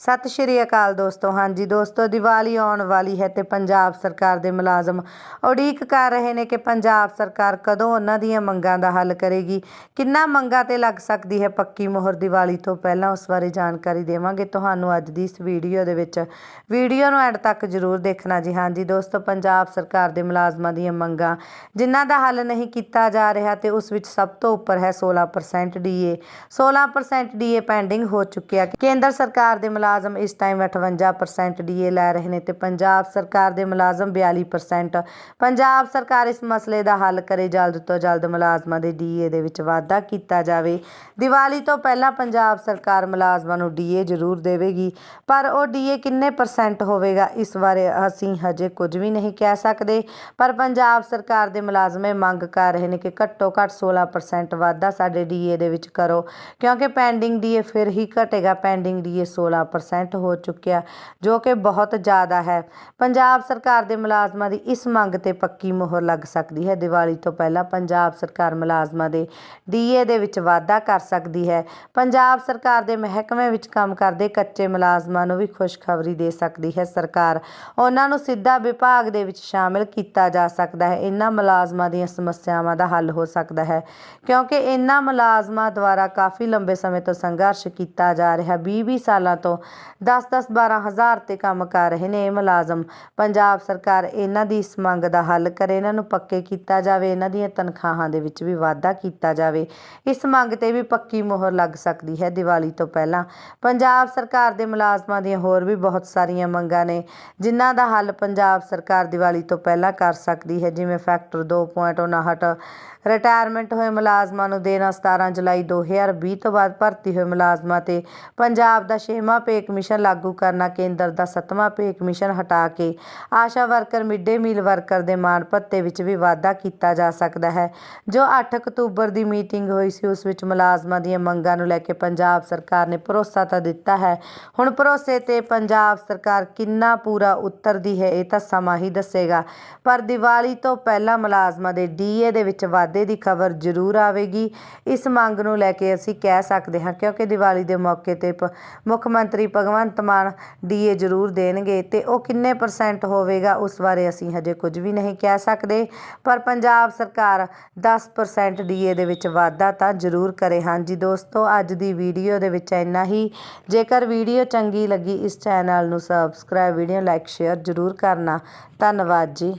ਸਤਿ ਸ਼੍ਰੀ ਅਕਾਲ ਦੋਸਤੋ। ਹਾਂਜੀ ਦੋਸਤੋ, ਦੀਵਾਲੀ ਆਉਣ ਵਾਲੀ ਹੈ ਤੇ ਪੰਜਾਬ ਸਰਕਾਰ ਦੇ ਮੁਲਾਜ਼ਮ ਉਡੀਕ ਕਰ ਰਹੇ ਨੇ ਕਿ ਪੰਜਾਬ ਸਰਕਾਰ ਕਦੋਂ ਉਹਨਾਂ ਦੀਆਂ ਮੰਗਾਂ ਦਾ ਹੱਲ ਕਰੇਗੀ। ਕਿੰਨਾ ਮੰਗਾਂ ਤੇ ਲੱਗ ਸਕਦੀ ਹੈ ਪੱਕੀ ਮੋਹਰ ਦੀਵਾਲੀ ਤੋਂ ਪਹਿਲਾਂ ਉਸ ਬਾਰੇ ਜਾਣਕਾਰੀ ਦੇਵਾਂਗੇ ਤੁਹਾਨੂੰ ਅੱਜ ਦੀ ਇਸ ਵੀਡੀਓ ਦੇ ਵਿੱਚ। ਵੀਡੀਓ ਨੂੰ ਐਂਡ ਤੱਕ ਜ਼ਰੂਰ ਦੇਖਣਾ ਜੀ। ਹਾਂਜੀ ਦੋਸਤੋ, ਪੰਜਾਬ ਸਰਕਾਰ ਦੇ ਮੁਲਾਜ਼ਮਾਂ ਦੀਆਂ ਮੰਗਾਂ ਜਿਨ੍ਹਾਂ ਦਾ ਹੱਲ ਨਹੀਂ ਕੀਤਾ ਜਾ ਰਿਹਾ ਤੇ ਉਸ ਵਿੱਚ ਸਭ ਤੋਂ ਉੱਪਰ ਹੈ 16% ਡੀਏ 16% ਡੀਏ ਪੈਂਡਿੰਗ ਹੋ ਚੁੱਕਿਆ। ਕੇਂਦਰ ਸਰਕਾਰ ਦੇ ਮੁਲਾਜ਼ਮ ਇਸ ਟਾਈਮ 58% ਡੀਏ ਲੈ ਰਹੇ ਨੇ ਤੇ ਪੰਜਾਬ ਸਰਕਾਰ ਦੇ ਮੁਲਾਜ਼ਮ 42% ਪੰਜਾਬ ਸਰਕਾਰ ਇਸ ਮਸਲੇ ਦਾ ਹੱਲ ਕਰੇ, ਜਲਦ ਤੋਂ ਜਲਦ ਮੁਲਾਜ਼ਮਾਂ ਦੇ ਡੀਏ ਦੇ ਵਿੱਚ ਵਾਧਾ ਕੀਤਾ ਜਾਵੇ। ਦੀਵਾਲੀ ਤੋਂ ਪਹਿਲਾਂ ਪੰਜਾਬ ਸਰਕਾਰ ਮੁਲਾਜ਼ਮਾਂ ਨੂੰ ਡੀਏ ਜ਼ਰੂਰ ਦੇਵੇਗੀ, ਪਰ ਉਹ ਡੀਏ ਕਿੰਨੇ ਪਰਸੈਂਟ ਹੋਵੇਗਾ, ਇਸ ਬਾਰੇ ਅਸੀਂ ਹਜੇ ਕੁਝ ਵੀ ਨਹੀਂ ਕਹਿ ਸਕਦੇ। ਪਰ ਪੰਜਾਬ ਸਰਕਾਰ ਦੇ ਮੁਲਾਜ਼ਮ ਇਹ ਮੰਗ ਕਰ ਰਹੇ ਨੇ ਕਿ ਘੱਟੋ ਘੱਟ 16% ਵਾਧਾ ਸਾਡੇ ਡੀਏ ਦੇ ਵਿੱਚ ਕਰੋ, ਕਿਉਂਕਿ ਪੈਂਡਿੰਗ ਡੀਏ ਫਿਰ ਹੀ ਘਟੇਗਾ ਪੈਂਡਿੰਗ ਡੀਏ 16% ਹੋ ਚੁੱਕਿਆ, ਜੋ ਕਿ ਬਹੁਤ ਜ਼ਿਆਦਾ ਹੈ। ਪੰਜਾਬ ਸਰਕਾਰ ਦੇ ਮੁਲਾਜ਼ਮਾਂ ਦੀ ਇਸ ਮੰਗ ਤੇ ਪੱਕੀ ਮੋਹਰ ਲੱਗ ਸਕਦੀ ਹੈ। ਦੀਵਾਲੀ ਤੋਂ ਪਹਿਲਾਂ ਪੰਜਾਬ ਸਰਕਾਰ ਮੁਲਾਜ਼ਮਾਂ ਦੇ ਡੀਏ ਦੇ ਵਿੱਚ ਵਾਧਾ ਕਰ ਸਕਦੀ ਹੈ। ਪੰਜਾਬ ਸਰਕਾਰ ਦੇ ਮਹਿਕਮੇ ਵਿੱਚ ਕੰਮ ਕਰਦੇ ਕੱਚੇ ਮੁਲਾਜ਼ਮਾਂ ਨੂੰ ਵੀ ਖੁਸ਼ਖਬਰੀ ਦੇ ਸਕਦੀ ਹੈ। ਸਰਕਾਰ ਉਹਨਾਂ ਨੂੰ ਸਿੱਧਾ ਵਿਭਾਗ ਦੇ ਵਿੱਚ ਸ਼ਾਮਿਲ ਕੀਤਾ ਜਾ ਸਕਦਾ ਹੈ। ਇਹਨਾਂ ਮੁਲਾਜ਼ਮਾਂ ਦੀਆਂ ਸਮੱਸਿਆਵਾਂ ਦਾ ਹੱਲ ਹੋ ਸਕਦਾ ਹੈ, ਕਿਉਂਕਿ ਇਹਨਾਂ ਮੁਲਾਜ਼ਮਾਂ ਦੁਆਰਾ ਕਾਫੀ ਲੰਬੇ ਸਮੇਂ ਤੋਂ ਸੰਘਰਸ਼ ਕੀਤਾ ਜਾ ਰਿਹਾ। 20-20 ਸਾਲਾਂ ਤੋਂ 10-10 12 ਹਜ਼ਾਰ ਤੇ ਕੰਮ ਕਰ ਰਹੇ ਨੇ ਇਹ ਮੁਲਾਜ਼ਮ। ਪੰਜਾਬ ਸਰਕਾਰ ਇਹਨਾਂ ਦੀ ਇਸ ਮੰਗ ਦਾ ਹੱਲ ਕਰੇ, ਇਹਨਾਂ ਨੂੰ ਪੱਕੇ ਕੀਤਾ ਜਾਵੇ, ਇਹਨਾਂ ਦੀਆਂ ਤਨਖਾਹਾਂ ਦੇ ਵਿੱਚ ਵੀ ਵਾਧਾ ਕੀਤਾ ਜਾਵੇ। ਇਸ ਮੰਗ ਤੇ ਵੀ ਪੱਕੀ ਮੋਹਰ ਲੱਗ ਸਕਦੀ ਹੈ ਦੀਵਾਲੀ ਤੋਂ ਪਹਿਲਾਂ। ਪੰਜਾਬ ਸਰਕਾਰ ਦੇ ਮੁਲਾਜ਼ਮਾਂ ਦੀਆਂ ਹੋਰ ਵੀ ਬਹੁਤ ਸਾਰੀਆਂ ਮੰਗਾਂ ਨੇ, ਜਿਨ੍ਹਾਂ ਦਾ ਹੱਲ ਪੰਜਾਬ ਸਰਕਾਰ ਦੀਵਾਲੀ ਤੋਂ ਪਹਿਲਾਂ ਕਰ ਸਕਦੀ ਹੈ, ਜਿਵੇਂ ਫੈਕਟਰ 2.59 ਰਿਟਾਇਰਮੈਂਟ ਹੋਏ ਮੁਲਾਜ਼ਮਾਂ ਨੂੰ ਦੇਣਾ 17 ਜੁਲਾਈ 2020 ਤੋਂ ਬਾਅਦ ਭਰਤੀ ਹੋਏ ਮੁਲਾਜ਼ਮਾਂ ਤੇ ਪੰਜਾਬ ਦਾ 6ਵਾਂ ਪੇ ਕਮਿਸ਼ਨ ਲਾਗੂ ਕਰਨਾ ਕੇਂਦਰ ਦਾ ਸੱਤਵਾਂ ਪੇ ਕਮਿਸ਼ਨ ਹਟਾ ਕੇ Asha worker midday meal worker ਦੇ ਮਾਣ ਭੱਤੇ ਵਿੱਚ ਵੀ ਵਾਧਾ ਕੀਤਾ ਜਾ ਸਕਦਾ ਹੈ। ਜੋ 8 ਅਕਤੂਬਰ ਦੀ ਮੀਟਿੰਗ ਹੋਈ ਸੀ, ਉਸ ਵਿੱਚ ਮੁਲਾਜ਼ਮਾਂ ਦੀਆਂ ਮੰਗਾਂ ਨੂੰ ਲੈ ਕੇ ਪੰਜਾਬ ਸਰਕਾਰ ਨੇ ਭਰੋਸਾ ਤਾਂ ਦਿੱਤਾ ਹੈ। ਹੁਣ ਭਰੋਸੇ ਤੇ ਪੰਜਾਬ ਸਰਕਾਰ ਕਿੰਨਾ ਪੂਰਾ ਉਤਰਦੀ ਹੈ, ਇਹ ਤਾਂ ਸਮਾਂ ਹੀ ਦੱਸੇਗਾ। ਪਰ ਦੀਵਾਲੀ ਤੋਂ ਪਹਿਲਾਂ ਮੁਲਾਜ਼ਮਾਂ ਦੇ ਡੀਏ ਦੇ ਵਿੱਚ ਵਾਧੇ ਦੀ ਖਬਰ ਜ਼ਰੂਰ ਆਵੇਗੀ। ਇਸ ਮੰਗ ਨੂੰ ਲੈ ਕੇ ਅਸੀਂ ਕਹਿ ਸਕਦੇ ਹਾਂ, ਕਿਉਂਕਿ ਦੀਵਾਲੀ ਦੇ ਮੌਕੇ ਤੇ ਮੁੱਖ ਮੰਤਰੀ ਭਗਵੰਤ ਮਾਨ ਡੀਏ ਜ਼ਰੂਰ ਦੇਣਗੇ ਤੇ ਉਹ ਕਿੰਨੇ ਪਰਸੈਂਟ ਹੋਵੇਗਾ ਉਸ ਬਾਰੇ ਅਸੀਂ ਹਜੇ ਕੁਝ ਵੀ ਨਹੀਂ ਕਹਿ ਸਕਦੇ। ਪਰ ਪੰਜਾਬ ਸਰਕਾਰ 10% ਡੀਏ ਦੇ ਵਿੱਚ ਵਾਧਾ ਤਾਂ ਜ਼ਰੂਰ ਕਰੇ। ਹਾਂਜੀ ਦੋਸਤੋ, ਅੱਜ ਦੀ ਵੀਡੀਓ ਦੇ ਵਿੱਚ ਇੰਨਾ ਹੀ। ਜੇਕਰ ਵੀਡੀਓ ਚੰਗੀ ਲੱਗੀ ਇਸ ਚੈਨਲ ਨੂੰ ਸਬਸਕ੍ਰਾਈਬ ਵੀਡੀਓ ਲਾਈਕ ਸ਼ੇਅਰ ਜ਼ਰੂਰ ਕਰਨਾ। ਧੰਨਵਾਦ ਜੀ।